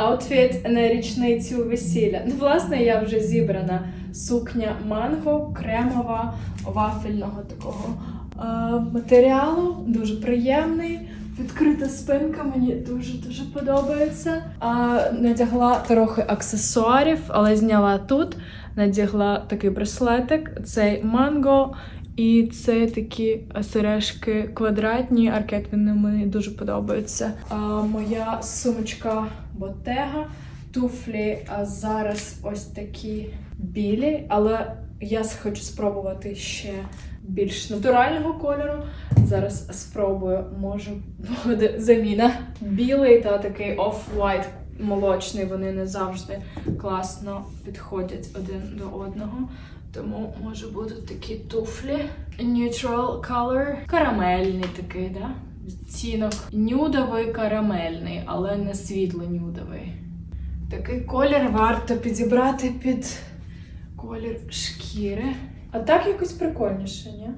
Аутфіт на річницю весілля. Ну, власне, я вже зібрана. Сукня манго, кремова, вафельного такого е, матеріалу. Дуже приємний. Відкрита спинка мені дуже дуже подобається. А, надягла трохи аксесуарів, але зняла тут. Надягла такий браслетик, цей манго. І це такі сережки квадратні, аркет вони мені дуже подобаються. А, моя сумочка Bottega, туфлі а зараз ось такі білі, але я хочу спробувати ще більш натурального кольору. Зараз спробую, може буде заміна. Білий та такий off-white молочний, вони не завжди класно підходять один до одного. Тому може будуть такі туфлі. Neutral color. Карамельний такий, да? Відтінок нюдовий карамельний, але не світло-нюдовий. Такий колір варто підібрати під колір шкіри. А так якось прикольніше, ні?